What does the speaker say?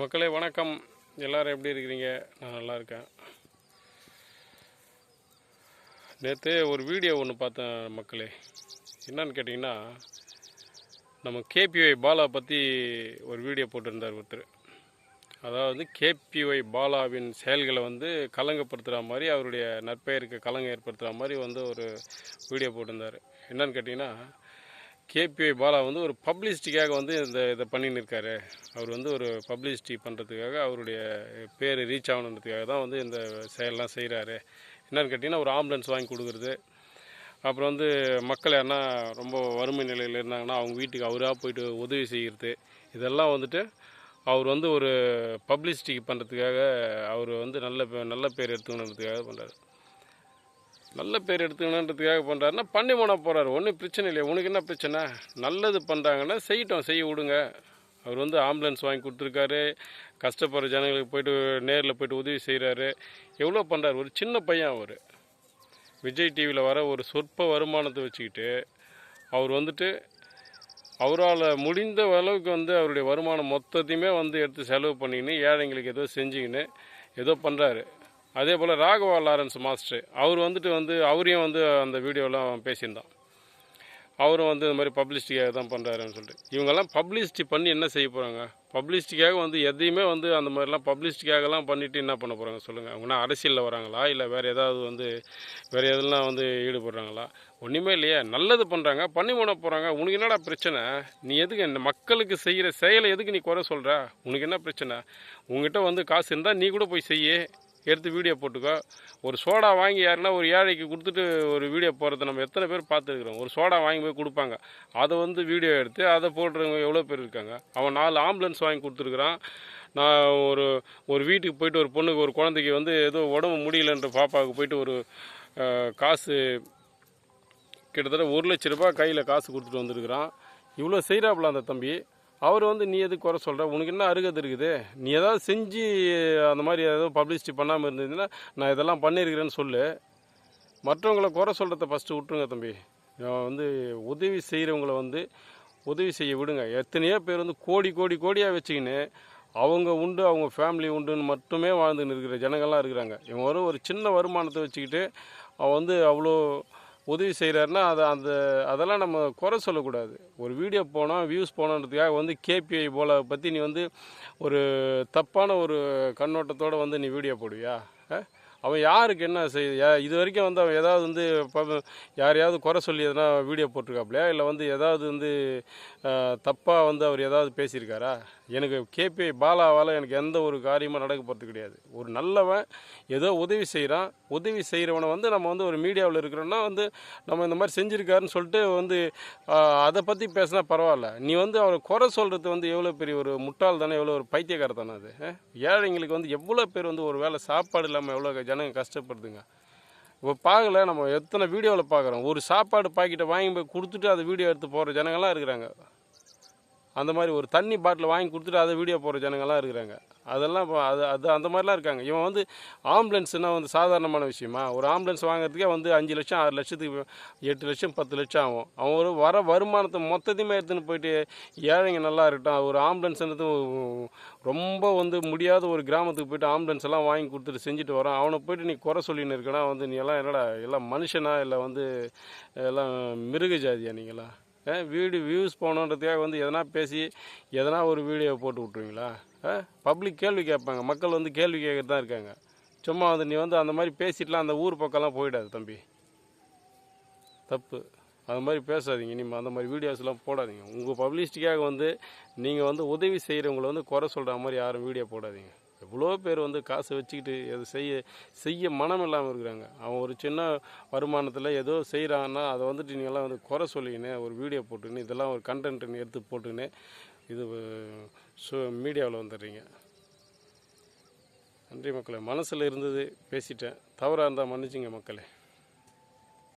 மக்களே வணக்கம். எல்லாரும் எப்படி இருக்கிறீங்க? நான் நல்லா இருக்கேன். நேற்று ஒரு வீடியோ ஒன்று பார்த்தேன் மக்களே. என்னன்னு கேட்டிங்கன்னா நம்ம கேபிஒய் பாலா பற்றி ஒரு வீடியோ போட்டிருந்தார் ஒருத்தர். அதாவது கேபிஒய் பாலாவின் செயல்களை வந்து கலங்கப்படுத்துகிற மாதிரி அவருடைய நற்பெயருக்கு கலங்க ஏற்படுத்துகிற மாதிரி வந்து ஒரு வீடியோ போட்டிருந்தார். என்னன்னு கேட்டிங்கன்னா கேபிஐ பாலா வந்து ஒரு பப்ளிசிட்டிக்காக வந்து இந்த இதை பண்ணின்னு இருக்காரு அவர் வந்து ஒரு பப்ளிசிட்டி பண்ணுறதுக்காக அவருடைய பேர் ரீச் ஆகணுன்றதுக்காக தான் வந்து இந்த செயலெலாம் செய்கிறாரு என்னென்னு கேட்டிங்கன்னா ஒரு ஆம்புலன்ஸ் வாங்கி கொடுக்குறது. அப்புறம் வந்து மக்கள் யாருன்னா ரொம்ப வறுமை நிலையில் இருந்தாங்கன்னா அவங்க வீட்டுக்கு அவராக போயிட்டு உதவி செய்கிறது இதெல்லாம் வந்துட்டு அவர் வந்து ஒரு பப்ளிசிட்டி பண்ணுறதுக்காக அவர் வந்து நல்ல நல்ல பேர் எடுத்துக்கணுன்றதுக்காக பண்ணுறாரு நல்ல பேர் எடுத்துக்கணுன்றதுக்காக பண்ணுறாருன்னா பண்ணி போனால் போகிறாரு ஒன்றும் பிரச்சனை இல்லையா. உனக்கு என்ன பிரச்சனை? நல்லது பண்ணுறாங்கன்னா செய்யட்டும். செய்ய விடுங்க. அவர் வந்து ஆம்புலன்ஸ் வாங்கி கொடுத்துருக்காரு. கஷ்டப்படுற ஜனங்களுக்கு போயிட்டு நேரில் போயிட்டு உதவி செய்கிறாரு எவ்வளோ பண்ணுறாரு ஒரு சின்ன பையன் அவர். விஜய் டிவியில் வர ஒரு சொற்ப வருமானத்தை வச்சுக்கிட்டு அவர் வந்துட்டு அவரால் முடிந்த அளவுக்கு வந்து அவருடைய வருமானம் மொத்தத்தையுமே வந்து எடுத்து செலவு பண்ணிக்கின்னு ஏழைங்களுக்கு ஏதோ செஞ்சுக்கின்னு ஏதோ பண்ணுறாரு அதே போல் ராகவா லாரன்ஸ் மாஸ்டர் அவர் வந்துட்டு வந்து அவரையும் வந்து அந்த வீடியோலாம் பேசியிருந்தான். அவரும் வந்து இந்த மாதிரி பப்ளிசிட்டிக்காக தான் பண்ணுறாருன்னு சொல்லிட்டு. இவங்கெல்லாம் பப்ளிசிட்டி பண்ணி என்ன செய்ய போகிறாங்க பப்ளிசிட்டிக்காக வந்து எதையுமே வந்து அந்த மாதிரிலாம் பப்ளிசிட்டிக்காகலாம் பண்ணிவிட்டு என்ன பண்ண போகிறாங்க சொல்லுங்கள் அவங்கன்னா அரசியலில் வராங்களா? இல்லை வேறு ஏதாவது வந்து வேறு எதெல்லாம் வந்து ஈடுபடுறாங்களா? ஒன்றுமே இல்லையே. நல்லது பண்ணுறாங்க பண்ணி போட போகிறாங்க உனக்கு என்னடா பிரச்சனை? நீ எதுக்கு இந்த மக்களுக்கு செய்கிற செயலை எதுக்கு நீ குறை சொல்கிற உனக்கு என்ன பிரச்சனை? உங்ககிட்ட வந்து காசு இருந்தால் நீ கூட போய் செய்ய. எடுத்து வீடியோ போட்டுக்கோ. ஒரு சோடா வாங்கி யாருன்னா ஒரு ஏழைக்கு கொடுத்துட்டு ஒரு வீடியோ போகிறத நம்ம எத்தனை பேர் பார்த்துருக்குறோம். ஒரு சோடா வாங்கி போய் கொடுப்பாங்க. அதை வந்து வீடியோ எடுத்து அதை போடுறவங்க எவ்வளோ பேர் இருக்காங்க? அவன் நாலு ஆம்புலன்ஸ் வாங்கி கொடுத்துருக்குறான். நான் ஒரு ஒரு வீட்டுக்கு போயிட்டு ஒரு பொண்ணுக்கு ஒரு குழந்தைக்கு வந்து ஏதோ உடம்பு முடியலன்ற பாப்பாவுக்கு போயிட்டு ஒரு காசு கிட்டத்தட்ட ஒரு லட்ச ரூபாய் கையில் காசு கொடுத்துட்டு வந்திருக்கிறான். இவ்வளோ செய்கிறாப்புல அந்த தம்பி. அவர் வந்து நீ எது குறை சொல்கிற உனக்கு என்ன அருகது இருக்குது? நீ ஏதாவது செஞ்சு அந்த மாதிரி ஏதாவது பப்ளிசிட்டி பண்ணாமல் இருந்ததுன்னா நான் இதெல்லாம் பண்ணியிருக்கிறேன்னு சொல்லு. மற்றவங்கள குறை சொல்கிறத ஃபஸ்ட்டு விட்டுருங்க தம்பி. வந்து உதவி செய்கிறவங்கள வந்து உதவி செய்ய விடுங்க. எத்தனையோ பேர் வந்து கோடி கோடி கோடியாக வச்சுக்கின்னு அவங்க உண்டு அவங்க ஃபேமிலி உண்டுன்னு மட்டுமே வாழ்ந்துன்னு இருக்கிற ஜனங்கள்லாம் இருக்கிறாங்க. இவன் வரும் ஒரு சின்ன வருமானத்தை வச்சுக்கிட்டு அவன் வந்து அவ்வளோ உதவி செய்கிறாருன்னா அதை அந்த அதெல்லாம் நம்ம குறை சொல்லக்கூடாது. ஒரு வீடியோ போனோம் வியூஸ் போனோன்றதுக்காக வந்து கேபிஐ போல பற்றி நீ வந்து ஒரு தப்பான ஒரு கண்ணோட்டத்தோடு வந்து நீ வீடியோ போடுவியா? அவன் யாருக்கு என்ன செய்ய இது வரைக்கும் வந்து அவன் ஏதாவது வந்து யாரையாவது குறை சொல்லி எதனா வீடியோ போட்டிருக்காப்லையா? இல்லை வந்து ஏதாவது வந்து தப்பாக வந்து அவர் ஏதாவது பேசியிருக்காரா? எனக்கு கேபிஐ பாலாவால் எனக்கு எந்த ஒரு காரியமும் நடக்க போகிறது கிடையாது. ஒரு நல்லவன் ஏதோ உதவி செய்கிறான் உதவி செய்கிறவனை வந்து நம்ம வந்து ஒரு மீடியாவில் இருக்கிறோன்னா வந்து நம்ம இந்த மாதிரி செஞ்சுருக்காருன்னு சொல்லிட்டு வந்து அதை பற்றி பேசினா பரவாயில்ல. நீ வந்து அவரை குறை சொல்கிறது வந்து எவ்வளோ பெரிய ஒரு முட்டாள் தானே எவ்வளோ ஒரு பைத்தியக்கார தானே அது ஏழைங்களுக்கு வந்து எவ்வளோ பேர் வந்து ஒரு வேளை சாப்பாடு இல்லாமல் எவ்வளோ ஜனங்க கஷ்டப்படுதுங்க. இப்போ பார்க்கல நம்ம எத்தனை வீடியோவில் பார்க்குறோம் ஒரு சாப்பாடு பாக்கெட்டை வாங்கி போய் கொடுத்துட்டு அதை வீடியோ எடுத்து போகிற ஜனங்கள்லாம் இருக்கிறாங்க. அந்த மாதிரி ஒரு தண்ணி பாட்டில் வாங்கி கொடுத்துட்டு அதை வீடியோ போடுற ஜனங்கள்லாம் இருக்கிறாங்க. அதெல்லாம் இப்போ அது அது அந்த மாதிரிலாம் இருக்காங்க. இவன் வந்து ஆம்புலன்ஸ்னால் வந்து சாதாரணமான விஷயமா? ஒரு ஆம்புலன்ஸ் வாங்குறதுக்கே வந்து அஞ்சு லட்சம் ஆறு லட்சத்துக்கு எட்டு லட்சம் பத்து லட்சம் ஆகும். அவன் ஒரு வர வருமானத்தை மொத்தத்தையுமே எடுத்துன்னு போயிட்டு ஏழைங்க நல்லா இருக்கட்டும். ஒரு ஆம்புலன்ஸ்ன்றது ரொம்ப வந்து முடியாத ஒரு கிராமத்துக்கு போயிட்டு ஆம்புலன்ஸ் எல்லாம் வாங்கி கொடுத்துட்டு செஞ்சுட்டு வரான். அவனை போயிட்டு நீ குறை சொல்லின்னு இருக்கனா வந்து நீ எல்லாம் என்னடா எல்லாம் மனுஷனா? இல்லை வந்து எல்லாம் மிருக ஜாதியா நீங்களா? வீடு வியூஸ் போகணுன்றதுக்காக வந்து எதனா பேசி எதனா ஒரு வீடியோ போட்டு விட்ருவீங்களா பப்ளிக் கேள்வி கேட்பாங்க. மக்கள் வந்து கேள்வி கேட்கறது தான் இருக்காங்க. சும்மா வந்து நீ வந்து அந்த மாதிரி பேசிட்டுலாம் அந்த ஊர் பக்கம்லாம் போயிடாது தம்பி. தப்பு. அது மாதிரி பேசாதீங்க. இனிமேல் அந்த மாதிரி வீடியோஸ்லாம் போடாதீங்க. உங்கள் பப்ளிசிட்டிக்காக வந்து நீங்கள் வந்து உதவி செய்கிறவங்கள வந்து குறை சொல்கிற மாதிரி யாரும் வீடியோ போடாதீங்க. எவ்வளோ பேர் வந்து காசு வச்சுக்கிட்டு எது செய்ய செய்ய மனம் இல்லாமல் இருக்கிறாங்க. அவன் ஒரு சின்ன வருமானத்தில் ஏதோ செய்கிறான்னா அதை வந்துட்டு நீங்கள்லாம் வந்து குறை சொல்லிக்கின்னு ஒரு வீடியோ போட்டுக்கின்னு இதெல்லாம் ஒரு கண்டென்ட்னு எடுத்து போட்டுக்கின்னு இது சோ மீடியாவில் வந்துடுறீங்க. நன்றி மக்களே. மனசில் இருந்தது பேசிட்டேன். தவறாக இருந்தால் மன்னிச்சிங்க மக்களே.